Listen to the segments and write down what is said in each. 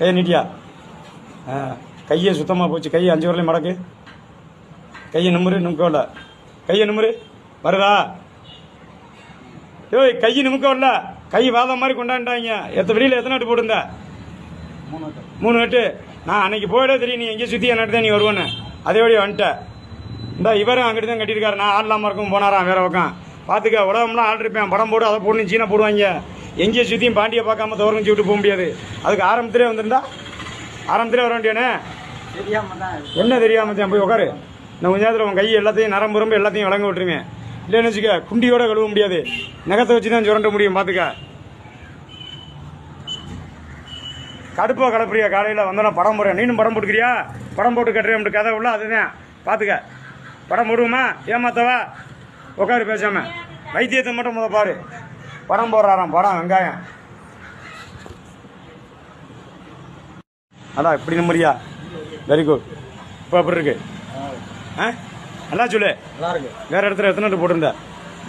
கையை நீட்டியா? ஆ கையை சுத்தமாக போச்சு. கையை அஞ்சு வரலையும் மடக்கு. கையை நிமிரு நிமுக்கவில்ல கையை நிமிரு வருதா ஏய் கை நிமுக்கவில்ல கை வாதம் மாதிரி கொண்டாண்டாங்க. எத்த வெளியில் எத்தனை நட்டு போட்டிருந்த? மூணு நட்டு நான் அன்னைக்கு போயிட தெரியும் நீ எங்கேயும் சுற்றி நட்டு தான் நீ வருவேன்னு. அதே வழி வந்துட்ட. இந்த இவரும் அங்கிட்டு தான் கட்டியிருக்காரு. நான் ஆடலாம இருக்கும் போனாராம் வேற பக்கம். பார்த்துக்க உலகம்லாம் ஆள் இருப்பேன். படம் போடு அதை போடணும் சீனை போடுவாங்க. எங்கேயும் சுற்றியும் பாண்டியை பார்க்காம தோரங்கச்சி விட்டு போக முடியாது. அதுக்கு ஆரம்பத்திலே வந்திருந்தா ஆரம்பத்திலே வர வேண்டியானே தெரியாம என்ன தெரியாம தான் போய் உட்காரு நான் கொஞ்ச நேரத்தில் உன் கை எல்லாத்தையும் நரம்பு ரொம்ப எல்லாத்தையும் விளங்க விட்டுருவேன் இல்லைன்னு வச்சுக்க குண்டியோட கழுவ முடியாது. நகத்தை வச்சு தான் சுரண்ட முடியும் பார்த்துக்க கடுப்போ கலப்புறியா காலையில்? வந்தோன்னா படம் போடுறேன். நீனும் படம் போட்டுக்கிறியா? படம் போட்டு கட்டுறேன் கதை உள்ள அதுதான். பார்த்துக்க படம் போடுவோமா? ஏமாத்தவா? உட்காரு பேசாமல் வைத்தியத்தை மட்டும் முத பாரு. படம் போடுறாராம் படம் வெங்காயம். அதான் இப்படி நம்புறியா வெரி குட் இப்போ எப்படி இருக்கு? ஆ? நல்லா சொல்லு. நல்லா இருக்கு வேற இடத்துல எத்தனை நட்டு போட்டிருந்த?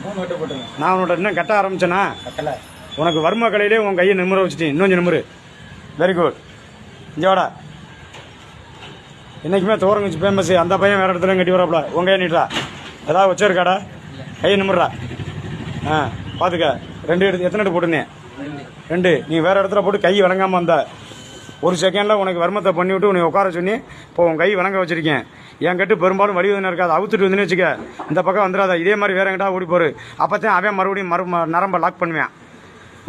மூணு போட்டுங்க நான் உன்னோட இன்னும் கட்ட ஆரம்பிச்சேனா? கட்டல. உனக்கு வர்ம கலையிலே உன் கையை நிமிர வச்சுட்டேன். இன்னும் கொஞ்சம் நிமிரு. வெரி குட் இங்கே வாடா. என்றைக்குமே தோரங்கச்சி ஃபேமஸ் அந்த பையன் வேற இடத்துல கட்டி வராப்ல. உன் கையை நீட்டா ஏதாவது வச்சிருக்காடா? கையை நிமிர்றா. ஆ பார்த்துக்க ரெண்டு எடுத்து எத்தனை எடுத்து போட்டுனே? ரெண்டு. நீ வேற இடத்துல போட்டு கை வணங்காமல் வந்த. ஒரு செகண்டில் உனக்கு வர்மத்தை பண்ணி விட்டு உன்னை உட்கார சொல்லி இப்போ உன் கை வணங்க வச்சிருக்கேன். என் கட்டு பெரும்பாலும் வடிவதனை இருக்காது. அவுத்துட்டு வந்துன்னு வச்சுக்க இந்த பக்கம் வந்துடாத. இதே மாதிரி வேற எங்கிட்ட ஓடி போரு. அப்போத்தான் அவன் மறுபடியும் மறு நரம்பை லாக் பண்ணுவேன்.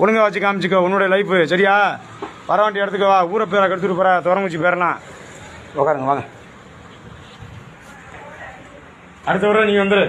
ஒழுங்கா வச்சு காமிச்சிக்கோ உன்னோட லைஃப் சரியா? வர வேண்டிய இடத்துக்கு வா. ஊரை பேரை கெடுத்துட்டு போற. துறங்குச்சி பேரெல்லாம். உட்காருங்க வாங்க. அடுத்த வர நீங்க வந்துரு.